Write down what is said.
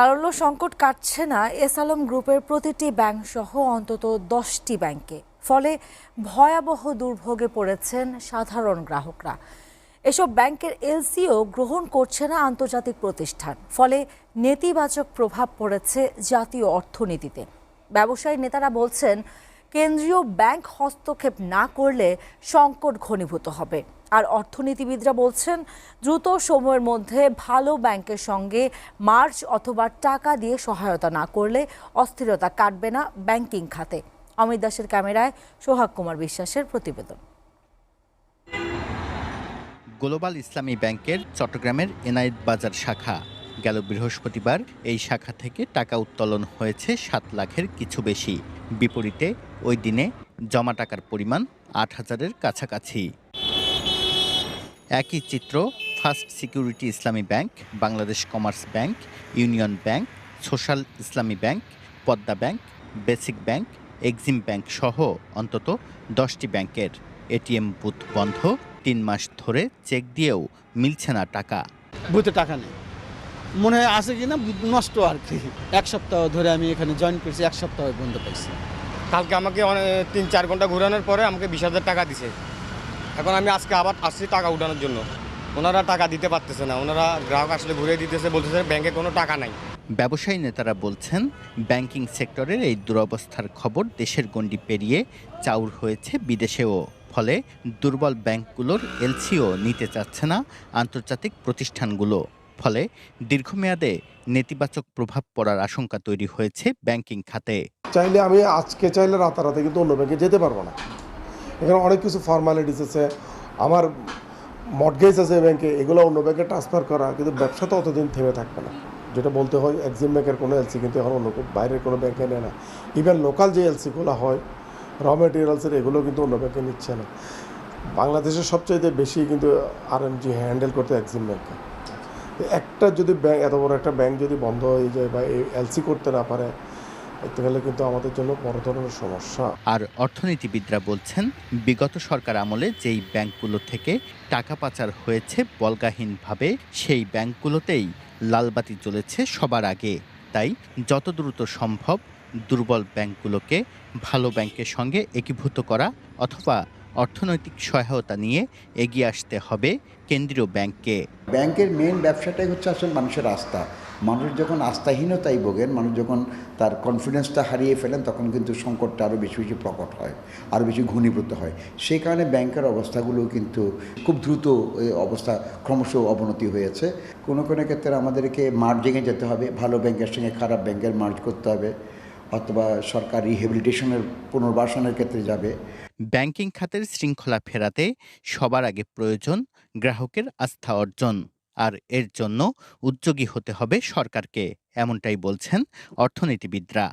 এখনও সংকট কাটছে না, এস আলম গ্রুপের প্রতিটি ব্যাংক সহ অন্তত দশটি ব্যাংকে। ফলে ভয়াবহ দুর্ভোগে পড়েছেন সাধারণ গ্রাহকরা। এসব ব্যাংকের এলসিও গ্রহণ করছে না আন্তর্জাতিক প্রতিষ্ঠান। ফলে নেতিবাচক প্রভাব পড়েছে জাতীয় অর্থনীতিতে। ব্যবসায়ী নেতারা বলছেন, কেন্দ্রীয় ব্যাংক হস্তক্ষেপ না করলে সংকট ঘনীভূত হবে। আর অর্থনীতিবিদরা বলছেন, দ্রুত সময়ের মধ্যে ভালো ব্যাংকের সঙ্গে মার্চ অথবা টাকা দিয়ে সহায়তা না করলে অস্থিরতা কাটবে না ব্যাংকিং খাতে। অমিত দাসের ক্যামেরায় সোহাগ কুমার বিশ্বাসের প্রতিবেদন। গ্লোবাল ইসলামী ব্যাংকের চট্টগ্রামের এনায়েত বাজার শাখা। গেল বৃহস্পতিবার এই শাখা থেকে টাকা উত্তোলন হয়েছে সাত লাখের কিছু বেশি। বিপরীতে ওই দিনে জমা টাকার পরিমাণ আট হাজারের কাছাকাছি। একই চিত্র First Security Islami Bank Bangladesh Commerce Bank Union Bank Social Islami Bank Padma Bank BASIC Bank Exim Bank সহ অন্তত দশটি ব্যাংকের এটিএম বুথ বন্ধ। তিন মাস ধরে চেক দিয়েও মিলছে না টাকা। বুথে টাকা নেই। মনে হয় আছে কি না নষ্ট আর কি। এক সপ্তাহ ধরে আমি এখানে জয়েন করছি এক সপ্তাহ বন্ধ পাইছি। কালকে আমাকে অনেক তিন চার ঘণ্টা ঘোরানোর পরে আমাকে বিশ হাজার টাকা দিছে। এখন আমি আজকে আবার আসছি টাকা উঠানোর জন্য। ওনারা টাকা দিতে পারতেছে না। ওনারা গ্রাহক আসলে ঘুরে দিতেছে বলতেছে ব্যাংকে কোনো টাকা নাই। ব্যবসায়ী নেতারা বলছেন ব্যাংকিং সেক্টরের এই দুরবস্থার খবর দেশের গণ্ডি পেরিয়ে চাউর হয়েছে বিদেশেও। ফলে দুর্বল ব্যাংকগুলোর এলসিও নিতে চাচ্ছে না আন্তর্জাতিক প্রতিষ্ঠানগুলো। ফলে দীর্ঘমেয়াদে নেতিবাচক প্রভাব পড়ার আশঙ্কা তৈরি হয়েছে ব্যাংকিং খাতে। চাইলে আমি আজকে চাইলে রাতারাতি কিন্তু অন্য ব্যাংকে যেতে পারব না। এখানে অনেক কিছু ফর্মালিটিস আছে। আমার মর্গেজ আছে ব্যাংকে এগুলো অন্য ব্যাংকে ট্রান্সফার করা, কিন্তু ব্যবসা তো অতদিন থেমে থাকবে না। যেটা বলতে হয় এক্সিম ব্যাংকের কোনো এলসি কিন্তু এখন অন্য বাইরের কোনো ব্যাংকে নেয় না। ইভেন লোকাল যে এলসিগুলো হয় র মেটেরিয়ালসের এগুলো কিন্তু অন্য ব্যাংকে নিচ্ছে না। বাংলাদেশের সবচাইতে বেশি কিন্তু আর এম জি হ্যান্ডেল করতে এক্সিম ব্যাংকে একটা যদি ব্যাংক এত বড় একটা ব্যাংক যদি বন্ধ হয়ে যায় বা এলসি করতে না পারে এতে গেলে কিন্তু আমাদের জন্য বড় ধরনের সমস্যা। আর অর্থনীতিবিদরা বলছেন, বিগত সরকার আমলে যেই ব্যাংকগুলো থেকে টাকা পাচার হয়েছে বলগাহীনভাবে, সেই ব্যাংকগুলোতেই লালবাতি চলেছে সবার আগে। তাই যত দ্রুত সম্ভব দুর্বল ব্যাংকগুলোকে ভালো ব্যাংকের সঙ্গে একীভূত করা অথবা অর্থনৈতিক সহায়তা নিয়ে এগিয়ে আসতে হবে কেন্দ্রীয় ব্যাংককে। ব্যাংকের মেন ব্যবসাটাই হচ্ছে আসলে মানুষের আস্থা। মানুষ যখন আস্থাহীনতাই ভোগেন, মানুষ যখন তার কনফিডেন্সটা হারিয়ে ফেলেন, তখন কিন্তু সংকটটা আরও বেশি বেশি প্রকট হয় আরও বেশি ঘনীভূত হয়। সেই কারণে ব্যাংকের অবস্থাগুলো কিন্তু খুব দ্রুত অবস্থা ক্রমশ অবনতি হয়েছে। কোনো কোনো ক্ষেত্রে আমাদেরকে মার্জিংয়ে যেতে হবে, ভালো ব্যাংকের সঙ্গে খারাপ ব্যাংকের মার্জ করতে হবে। অথবা সরকার রিহেবিলিটেশনের পুনর্বাসনের ক্ষেত্রে যাবে। ব্যাংকিং খাতের শৃঙ্খলা ফেরাতে সবার আগে প্রয়োজন গ্রাহকের আস্থা অর্জন, আর এর জন্য উদ্যোগী হতে হবে সরকারকে, এমনটাই বলছেন অর্থনীতিবিদরা।